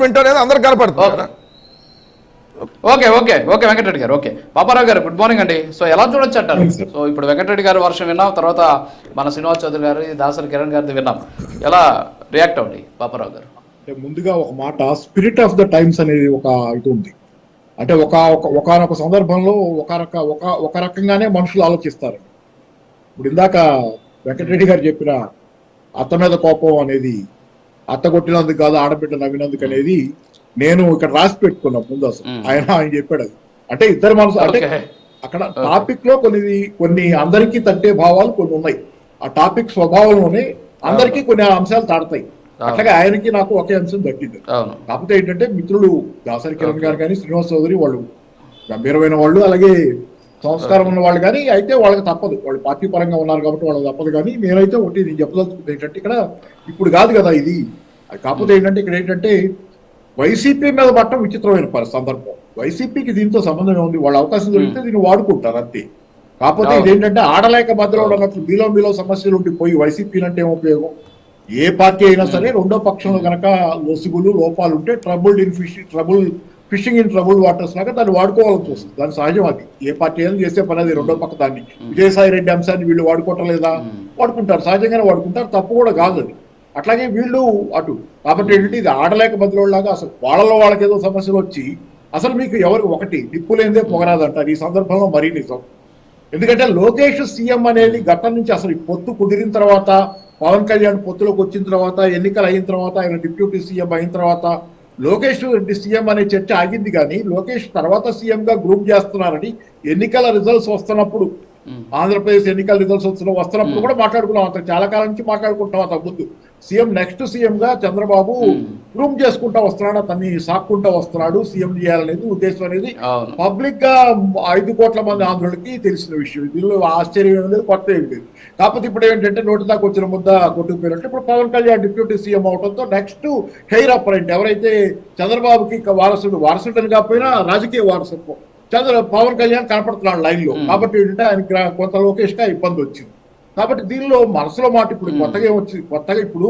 అనేది అందరికి కనపడుతుంది. ఓకే. ఓకే ఓకే వెంకటరెడ్డి గారు ఓకే. పాపారావు గారు గుడ్ మార్నింగ్ అండి. సో ఎలా చూడొచ్చు అంటారు? సో ఇప్పుడు వెంకటరెడ్డి గారు వర్షం విన్నాం తర్వాత మన శ్రీనివాస్ చౌదరి గారు దాసరి కిరణ్ గారిది విన్నాం. ఎలా రియాక్ట్ అవ్వండి పాపారావు గారు? అంటే ముందుగా ఒక మాట స్పిరిట్ ఆఫ్ ద టైమ్స్ అనేది ఒక ఇది ఉంది. అంటే ఒక ఒక- ఒకనొక సందర్భంలో ఒక రక ఒక ఒక రకంగానే మనుషులు ఆలోచిస్తారు ఇప్పుడు ఇందాక వెంకటరెడ్డి గారు చెప్పిన అత్త మీద కోపం అనేది అత్త కొట్టినందుకు కాదు ఆడబిడ్డ నవ్వినందుకు అనేది నేను ఇక్కడ రాసి పెట్టుకున్నా ముందు అసలు. ఆయన ఆయన చెప్పాడు అది. అంటే ఇద్దరు మనసు అంటే అక్కడ టాపిక్లో కొన్ని కొన్ని అందరికీ తట్టే భావాలు కొన్ని ఉన్నాయి. ఆ టాపిక్ స్వభావంలోనే అందరికీ కొన్ని అంశాలు తాడతాయి అట్లాగే ఆయనకి నాకు ఒకే అంశం దక్కింది. కాకపోతే ఏంటంటే మిత్రులు దాసరి కిరణ్ గారు కానీ శ్రీనివాస్ చౌదరి వాళ్ళు గంభీరమైన వాళ్ళు అలాగే సంస్కారం ఉన్న వాళ్ళు కానీ అయితే వాళ్ళకి తప్పదు. వాళ్ళు పార్టీ పరంగా ఉన్నారు కాబట్టి వాళ్ళకి తప్పదు కానీ నేనైతే ఒకటి నేను చెప్పదలుచుకుంది ఏంటంటే ఇక్కడ ఇప్పుడు కాదు కదా ఇది. అది కాకపోతే ఏంటంటే ఇక్కడ ఏంటంటే వైసీపీ మీద పట్టడం విచిత్రమైన పరి సందర్భం. వైసీపీకి దీంతో సంబంధం ఉంది. వాళ్ళ అవకాశం దొరికితే దీన్ని వాడుకుంటారు అంతే. కాకపోతే. ఇదేంటంటే ఆడలేక మధ్యలో ఉన్నట్లు మీలో మీలో సమస్యలు ఉండి పోయి వైసీపీ అంటే ఏం ఉపయోగం? ఏ పార్టీ అయినా సరే రెండో పక్షంలో కనుక లొసుగులు లోపాలు ఉంటే troubled in fish trouble fishing in trouble waters లాగా దాన్ని వాడుకోవాల్సి వస్తుంది దాని సహజం అది. ఏ పార్టీ అయినా చేసే పని అది రెండో పక్క దాన్ని. విజయసాయి రెడ్డి అంశాన్ని వీళ్ళు వాడుకోవటం లేదా? వాడుకుంటారు. సహజంగానే వాడుకుంటారు. తప్పు కూడా కాదు అది. అట్లాగే వీళ్ళు అటు కాబట్టి ఏంటంటే ఇది ఆడలేక బదిలోలాగా అసలు వాళ్ళలో వాళ్ళకి ఏదో సమస్యలు వచ్చి అసలు మీకు ఎవరు ఒకటి నిప్పు లేనిదే పొగరాదంటారు. ఈ సందర్భంలో మరీ నిజం. ఎందుకంటే లోకేష్ సీఎం అనేది ఘట్టం నుంచి అసలు ఈ పొత్తు కుదిరిన తర్వాత పవన్ కళ్యాణ్ పొత్తులోకి వచ్చిన తర్వాత ఎన్నికలు అయిన తర్వాత ఆయన డిప్యూటీ సీఎం అయిన తర్వాత లోకేష్ రెడ్డి సీఎం అనే చర్చ ఆగింది కానీ లోకేష్ తర్వాత సీఎం గా గ్రూప్ చేస్తున్నారని ఎన్నికల రిజల్ట్స్ వస్తున్నప్పుడు ఆంధ్రప్రదేశ్ ఎన్నికల రిజల్ట్స్ వస్తున్న వస్తున్నప్పుడు కూడా మాట్లాడుకున్నాం. అంత చాలా కాలం నుంచి మాట్లాడుకుంటాం అంత ముందు సీఎం నెక్స్ట్ సీఎం గా చంద్రబాబు గ్రూప్ చేసుకుంటా వస్తున్నాడు? అతన్ని సాక్కుంటా వస్తున్నాడు. సీఎం చేయాలనేది ఉద్దేశం అనేది పబ్లిక్గా ఐదు కోట్ల మంది ఆంధ్రులకి తెలిసిన విషయం. దీనిలో ఆశ్చర్యం లేదు కొత్త ఏం లేదు. కాకపోతే ఇప్పుడు ఏంటంటే నోటి దాకా వచ్చిన ముద్ద కొట్టుకుపోయినట్టు ఇప్పుడు పవన్ కళ్యాణ్ డిప్యూటీ సీఎం అవడంతో నెక్స్ట్ హెయిర్ అపరెంట్ ఎవరైతే చంద్రబాబుకి వారసుడు వారసుడు అని కాకపోయినా రాజకీయ వారసత్వం. చంద్ర పవన్ కళ్యాణ్ కనపడుతున్నాడు లైన్లో కాబట్టి ఏంటంటే ఆయనకి రా- కొంత లోకేష్గా ఇబ్బంది వచ్చింది. కాబట్టి దీనిలో మనసులో మాట ఇప్పుడు కొత్తగా ఏం వచ్చింది కొత్తగా ఇప్పుడు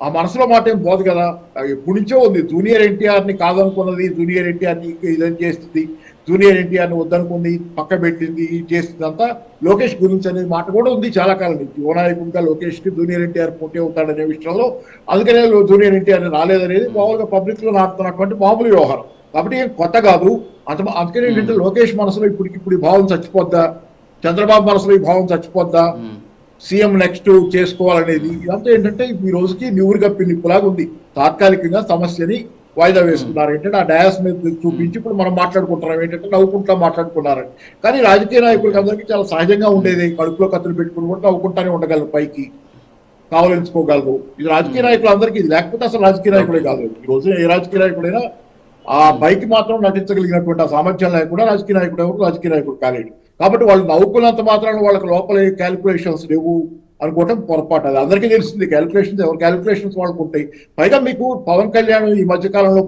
ఆ మనసులో మాట ఏం పోదు కదా. ఎప్పటి నుంచో ఉంది. జూనియర్ ఎన్టీఆర్ని కాదనుకున్నది జూనియర్ ఎన్టీఆర్ని ఇదని చేస్తుంది జూనియర్ ఎన్టీఆర్ని వద్దనుకుంది పక్క పెట్టింది చేస్తుంది అంతా లోకేష్ గురించి అనే మాట కూడా ఉంది చాలా కాలం నుంచి. యువనాయకుడిగా లోకేష్కి జూనియర్ ఎన్టీఆర్ పోటీ అవుతాడనే విషయంలో అందుకనే జూనియర్ ఎన్టీఆర్ రాలేదనేది మామూలుగా పబ్లిక్లో నాటుతున్నటువంటి మామూలు వ్యవహారం. కాబట్టి ఏం కొత్త కాదు. అంత అందుకని ఏంటంటే లోకేష్ మనసులో ఇప్పటికి ఇప్పుడు ఈ భావం చచ్చిపోద్దా? చంద్రబాబు మనసులో ఈ భావం చచ్చిపోద్దా? సీఎం నెక్స్ట్ చేసుకోవాలనేది. ఇదంతా ఏంటంటే ఈ రోజుకి నివురు కప్పి నిప్పులాగా ఉంది. తాత్కాలికంగా సమస్యని వాయిదా వేసుకున్నారు ఏంటంటే ఆ డయాస్ మీద చూపించి ఇప్పుడు మనం మాట్లాడుకుంటున్నాం. ఏంటంటే నవ్వుకుంటా మాట్లాడుకున్నారని. కానీ రాజకీయ నాయకులకి అందరికీ చాలా సహజంగా ఉండేది. కడుపులో కత్తులు పెట్టుకుని కూడా నవ్వుకుంటానే ఉండగలరు పైకి. కావలించుకోగలరు. ఇది రాజకీయ నాయకులు అందరికీ ఇది లేకపోతే అసలు రాజకీయ నాయకులే కాదు ఈ రోజు ఏ రాజకీయ నాయకుడైనా ఆ పైకి మాత్రం నటించగలిగినటువంటి ఆ సామర్థ్యం లేకుండా రాజకీయ నాయకుడు ఎవరు? రాజకీయ నాయకుడు కాలేడు. కాబట్టి వాళ్ళు నవ్వుకున్నంత మాత్రాన వాళ్ళకి లోపల క్యాలిక్యులేషన్స్ లేవు అనుకోవటం పొరపాటు. అది అందరికీ తెలిసింది. క్యాలిక్యులేషన్స్ ఎవరు? క్యాలిక్యులేషన్స్ వాళ్ళకు ఉంటాయి. పైగా మీకు పవన్ కళ్యాణ్ ఈ మధ్యకాలంలో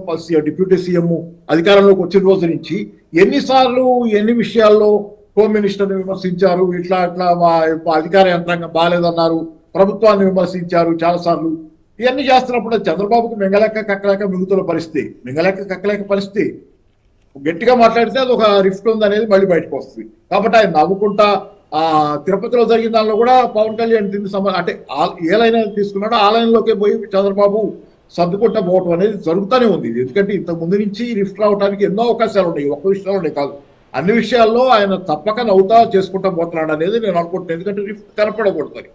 డిప్యూటీ సీఎం అధికారంలోకి వచ్చిన రోజు నుంచి ఎన్నిసార్లు ఎన్ని విషయాల్లో హోమ్ మినిస్టర్ని విమర్శించారు? ఇట్లా ఇట్లా మా అధికార యంత్రాంగం బాగాలేదన్నారు. ప్రభుత్వాన్ని విమర్శించారు చాలా సార్లు ఇవన్నీ చేస్తున్నప్పుడు చంద్రబాబుకి మింగలేక కక్కలేక మిగుతున్న పరిస్థితి. మింగలేక కక్కలేక పరిస్థితి. గట్టిగా మాట్లాడితే అది ఒక రిఫ్ట్ ఉంది అనేది మళ్ళీ బయటకు వస్తుంది. కాబట్టి ఆయన నవ్వుకుంటా ఆ తిరుపతిలో జరిగిన దానిలో కూడా పవన్ కళ్యాణ్ దీన్ని సంబ అంటే ఏ లైన్ తీసుకున్నాడో ఆ లైన్ లోకే పోయి చంద్రబాబు సర్దుకుంటా పోవటం అనేది జరుగుతూనే ఉంది. ఎందుకంటే ఇంతకు ముందు నుంచి రిఫ్ట్ రావడానికి ఎన్నో అవకాశాలు ఉన్నాయి. ఒక్క విషయాలు కాదు. అన్ని విషయాల్లో ఆయన తప్పక నవ్వుతా చేసుకుంటా పోతున్నాడు అనేది నేను అనుకుంటున్నాను. ఎందుకంటే రిఫ్ట్ కనపడకూడదు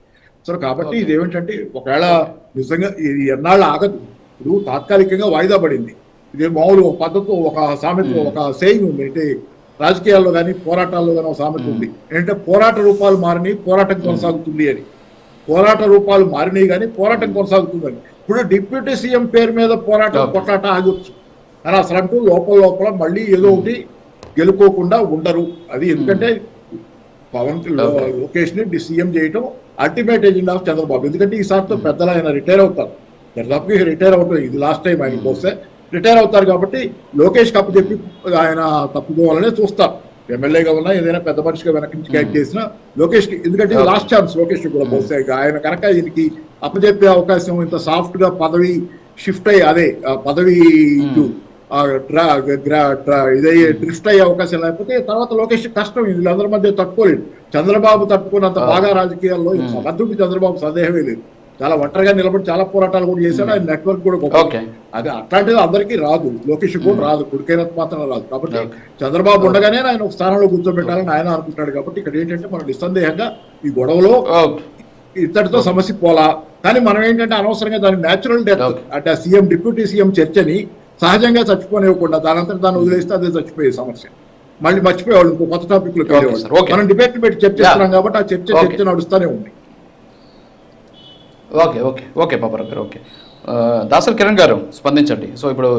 సో కాబట్టి ఇది ఏమిటంటే ఒకవేళ నిజంగా ఇది ఎన్నాళ్ళు ఆగదు. ఇప్పుడు తాత్కాలికంగా వాయిదా పడింది. ఇది మామూలు పద్ధతి ఒక సామెత ఒక సేయింగ్ ఉంది. అంటే రాజకీయాల్లో కానీ పోరాటాల్లో కానీ ఒక సామెత ఉంది. ఏంటంటే పోరాట రూపాలు మారినాయి పోరాటం కొనసాగుతుంది అని. పోరాట రూపాలు మారినాయి కానీ పోరాటం కొనసాగుతుందని ఇప్పుడు డిప్యూటీ సీఎం పేరు మీద పోరాటం. కొట్లాట ఆగొచ్చు. కానీ అసలు అంటూ లోపల లోపల మళ్ళీ ఏదో ఒకటి గెలుకోకుండా ఉండరు. అది ఎందుకంటే పవన్. లోకేష్ని సీఎం చేయటం అల్టిమేట్ ఎజెండా ఆఫ్ చంద్రబాబు. ఎందుకంటే ఈసారితో పెద్దలు ఆయన రిటైర్ అవుతారు. దాదాపు రిటైర్ అవుతారు ఇది లాస్ట్ టైం ఆయన వస్తే రిటైర్ అవుతారు కాబట్టి లోకేష్ కప్పు చెప్పి ఆయన తప్పుకోవాలనే చూస్తారు. ఎమ్మెల్యేగా ఉన్నా ఏదైనా పెద్ద మనిషిగా వెనక నుంచి క్యాచ్ చేసినా లోకేష్కి ఎందుకంటే లాస్ట్ ఛాన్స్ లోకేష్ కూడా బహుశా ఇక ఆయన కనుక ఈయనకి అప్పచెప్పే అవకాశం ఇంత సాఫ్ట్గా పదవి షిఫ్ట్ అయ్యి అదే పదవి ఇటు, ఆ డ్రా గ్రా- డ్రా- ఇదే డ్రిఫ్ట్ అయ్యే అవకాశం లేకపోతే తర్వాత లోకేష్ కష్టం ఇది అందరి మధ్య తట్టుకోలేదు చంద్రబాబు తట్టుకున్నంత బాగా రాజకీయాల్లో సమర్థుడు చంద్రబాబు సందేహమే లేదు. చాలా ఒంటరిగా నిలబడి చాలా పోరాటాలు కూడా చేశాడు. ఆయన నెట్వర్క్ కూడా గొప్ప. అది అట్లాంటిది అందరికీ రాదు. లోకేష్ కూడా రాదు. కొడుకైనంత మాత్రం రాదు. కాబట్టి. చంద్రబాబు ఉండగానే ఆయన ఒక స్థానంలో కూర్చోబెట్టాలని ఆయన అనుకుంటాడు కాబట్టి ఇక్కడ ఏంటంటే మనం నిస్సందేహంగా ఈ గొడవలో ఇద్దరితో సమస్య పోలా. కానీ మనం ఏంటంటే అనవసరంగా దాని న్యాచురల్ డెత్. అంటే సీఎం డిప్యూటీ సీఎం చర్చని సహజంగా చచ్చిపోనివ్వకుండా దానంతా దాన్ని వదిలేస్తే అదే చచ్చిపోయే సమస్య. మళ్ళీ మర్చిపోయేవాళ్ళు ఇంకో కొత్త టాపిక్లో. మనం డిబేట్ పెట్టి చర్చిస్తున్నాం కాబట్టి ఆ చర్చ. చర్చ నడుస్తూనే ఉంది. ఓకే ఓకే ఓకే పాపారావు గారు ఓకే. దాసరి కిరణ్ గారు స్పందించండి. సో ఇప్పుడు